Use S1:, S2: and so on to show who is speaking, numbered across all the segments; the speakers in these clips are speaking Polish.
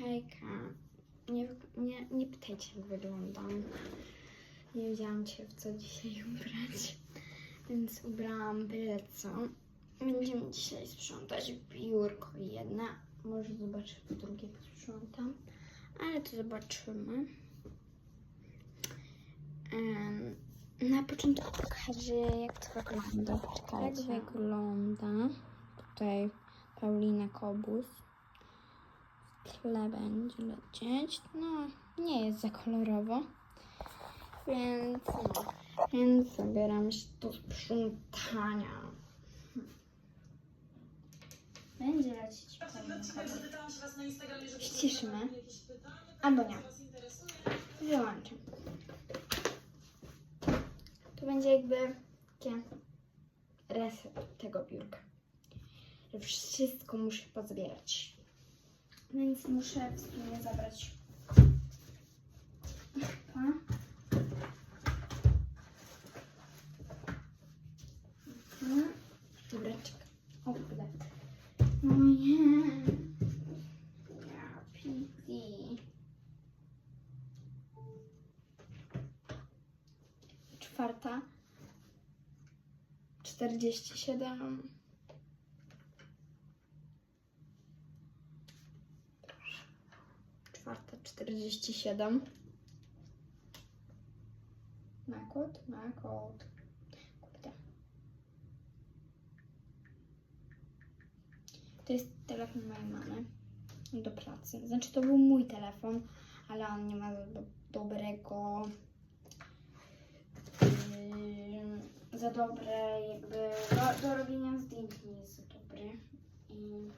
S1: Hejka. Nie, nie, nie pytajcie, jak wyglądam. Nie wiedziałam się, w co dzisiaj ubrać. Więc ubrałam byle co. Będziemy dzisiaj sprzątać biurko jedne. Może zobaczę, w drugie posprzątam. Ale to zobaczymy. Em, na początku pokażę, jak to wygląda. Jak wygląda. Tutaj Paulina Kobus. Tle będzie lecieć. No, nie jest za kolorowo. Więc no. Więc zabieram się do sprzątania. Będzie lecieć. Ściszymy. Albo nie. Wyłączę. To będzie jakby takie reset tego biurka. Wszystko muszę pozbierać. Więc muszę w sumie zabrać. To. Dobra, czekaj. O kurde. No nie. Ja, pizzi. Czwarta. Czterdzieści siedem. 47. Na kod, na kod. Kurde. To jest telefon mojej mamy do pracy. Znaczy to był mój telefon, ale on nie ma do, dobrego yy, za dobre jakby do, do robienia zdjęć nie jest za dobry. I,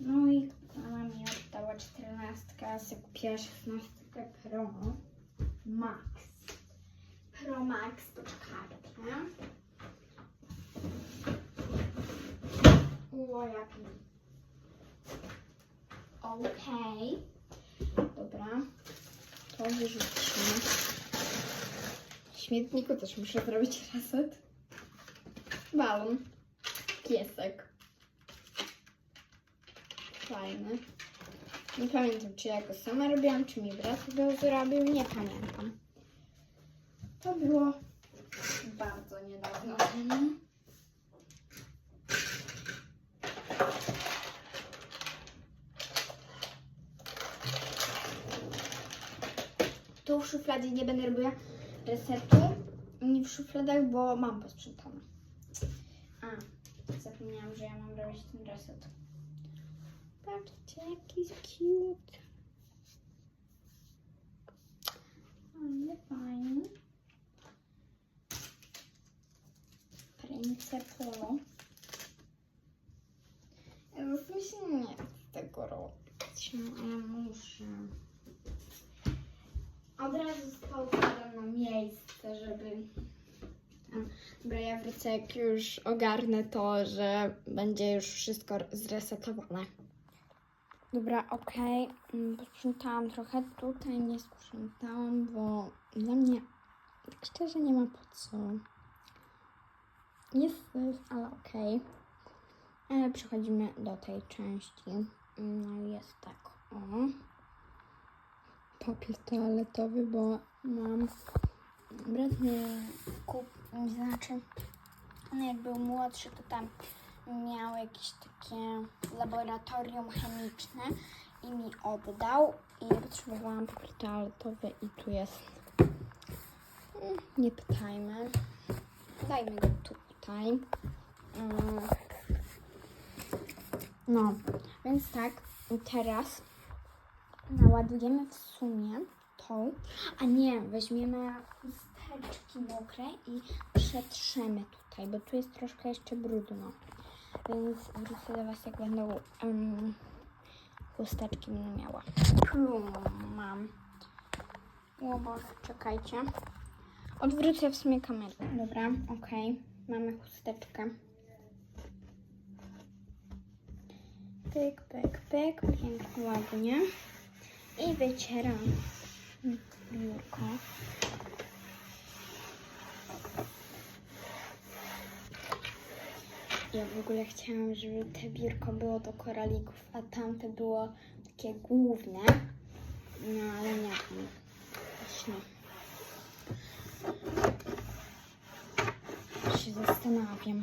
S1: no i mama mi oddała 14, a kupiła 16 Pro Max. Pro Max kartę. O, jaki. Okej. Dobra. To wyrzucimy. W śmietniku też muszę zrobić reset. Balon. Piesek. Fajny. Nie pamiętam, czy ja go sama robiłam, czy mi brat go zrobił. Nie pamiętam. To było bardzo niedawno. Tu w szufladzie nie będę robiła resetu. Nie w szufladach, bo mam posprzątane. A, zapomniałam, że ja mam robić ten reset. Patrzcie, jaki cute. Ale fajny. Prince Pro. Ja się nie chce tego robić, ale muszę. Od razu składam na miejsce, żeby... Dobra, ja wrócę, jak już ogarnę to, że będzie już wszystko zresetowane. Dobra, okej. Okay. Posprzątałam trochę. Tutaj nie sprzątałam, bo dla mnie szczerze nie ma po co. Jest ale okej. Ale przechodzimy do tej części. No jest tak, o. Papier toaletowy, bo mam... Brat mnie kup... Znaczy, on jak był młodszy, to tam miał jakieś takie laboratorium chemiczne i mi oddał i ja potrzebowałam papier toaletowy i tu jest. Mm, Nie pytajmy. Dajmy go tutaj. Mm. No, więc tak, teraz naładujemy w sumie tą, a nie, weźmiemy chusteczki mokre i przetrzemy tutaj, bo tu jest troszkę jeszcze brudno. Więc wrócę do Was, jak będą um, chusteczki miała. Plum mam. O Boże, czekajcie. Odwrócę w sumie kamerę. Dobra, okej. Mamy chusteczkę. Pyk, pyk, pyk. Pięknie, ładnie. I wycieram biurko. Ja w ogóle chciałam, żeby te biurko było do koralików, a tamte było takie główne. No ale nie tam. Właśnie. Się zastanawiam.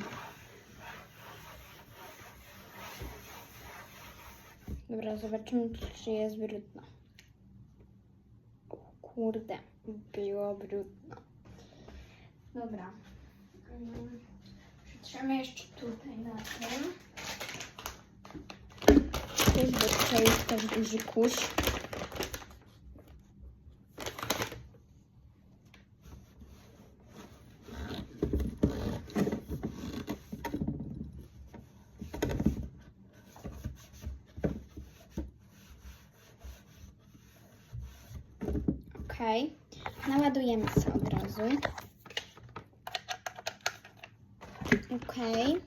S1: Dobra, zobaczymy, czy jest brudno. Kurde, było brudno. Dobra. Przytrzemy jeszcze tutaj na tym. Jest, bo tutaj jest też duży kurz. Okej. Naładujemy się od razu. Okej.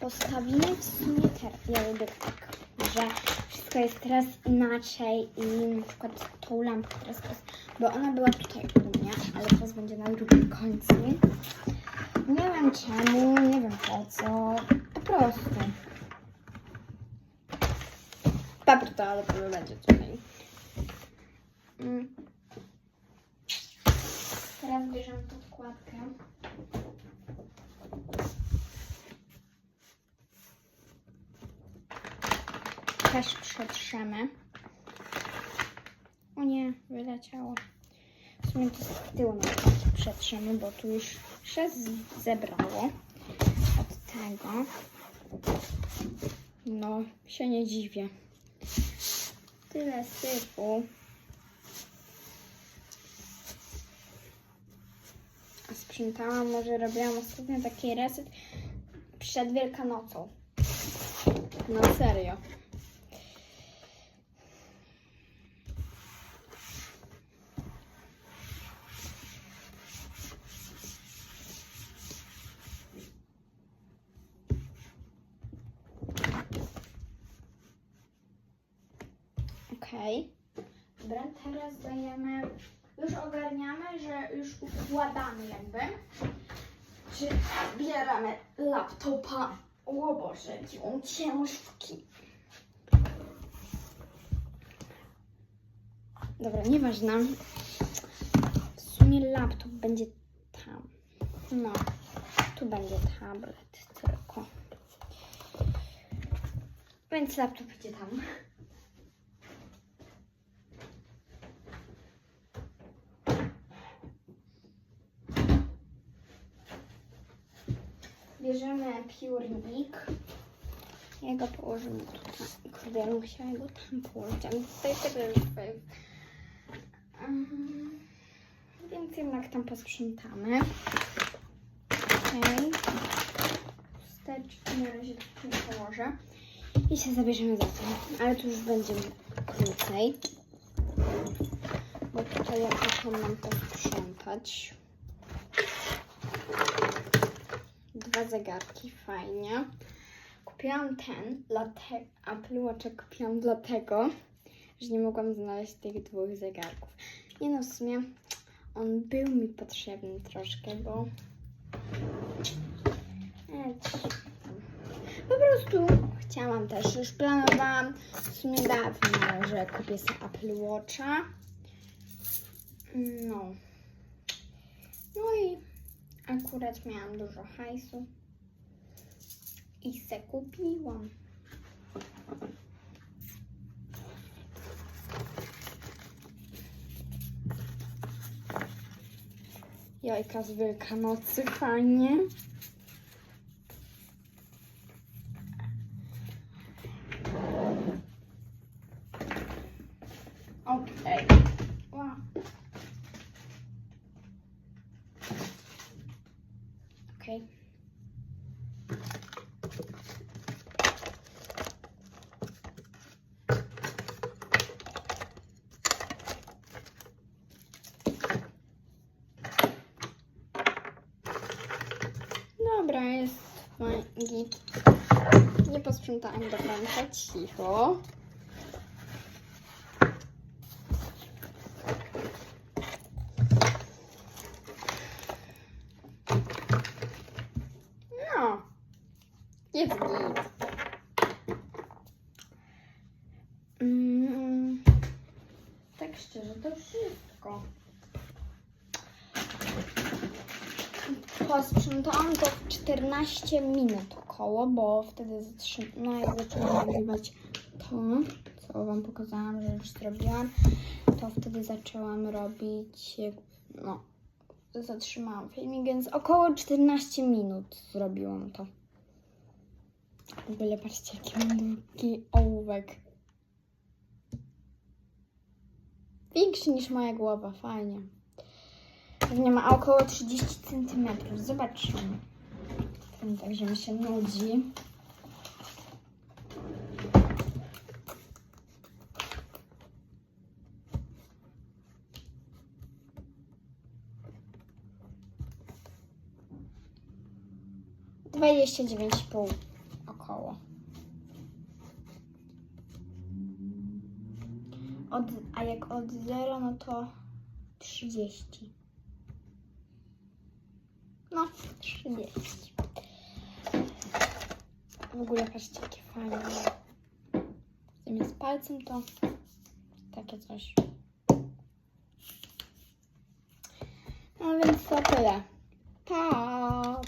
S1: Postawimy w sumie teraz. Ja lubię tak, że wszystko jest teraz inaczej i na przykład tą lampkę teraz, teraz bo ona była tutaj u mnie, ale teraz będzie na drugim końcu. Nie wiem czemu, nie wiem po co. Po prostu. Papier to, ale to będzie tutaj. Mm. Teraz bierzemy podkładkę. Też przetrzemy. O nie, wyleciało. W sumie to z tyłu przetrzemy, bo tu już się zebrało od tego. No, się nie dziwię. Tyle sypu. A sprzątałam, może robiłam ostatnio taki reset przed Wielkanocą. No serio. Okej. Dobra, teraz dajemy, już ogarniamy, że już układamy jakby. Czy bieramy laptopa. O Boże, jaki on ciężki. Dobra, nieważne. W sumie laptop będzie tam. No, tu będzie tablet tylko. Więc laptop idzie tam. Bierzemy piórnik. Ja go położymy tutaj. Kurde, ja chciała go tam położyć, ale tutaj tego już powiem. Mhm. Więc jednak tam posprzątamy. Okej. Chusteczki na razie tu położę. I się zabierzemy za to. Ale tu już będzie krócej. Bo tutaj ja muszę nam posprzątać. Dwa zegarki, fajnie. Kupiłam ten, Apple Watcha kupiłam dlatego, że nie mogłam znaleźć tych dwóch zegarków. Nie no, w sumie on był mi potrzebny troszkę, bo E, po prostu chciałam też, już planowałam w sumie dawno, że kupię sobie Apple Watcha. No. No i Akurat miałam dużo hajsu i se kupiłam. Jajka z Wielkanocy, fajnie. Okej. Wow. Okej. Dobra, jest git. Nie posprzątałam do końca, cicho. No, jest git. Mm, tak szczerze to wszystko. Posprzątałam to w 14 minut około, bo wtedy no, jak zaczęłam nagrywać to, co Wam pokazałam, że już zrobiłam, to wtedy zaczęłam robić, no, zatrzymałam filmik, więc około 14 minut zrobiłam to. W ogóle patrzcie, jaki mam długi ołówek. Większy niż moja głowa, fajnie. Pewnie ma około 30 cm. Zobaczymy. Także mi się nudzi. Dwadzieścia dziewięć pół około. Od, a jak od zera, no to 30. No, 30. W ogóle patrzcie, jakie fajne. Zamiast palcem to takie coś. No więc to tyle. Pa!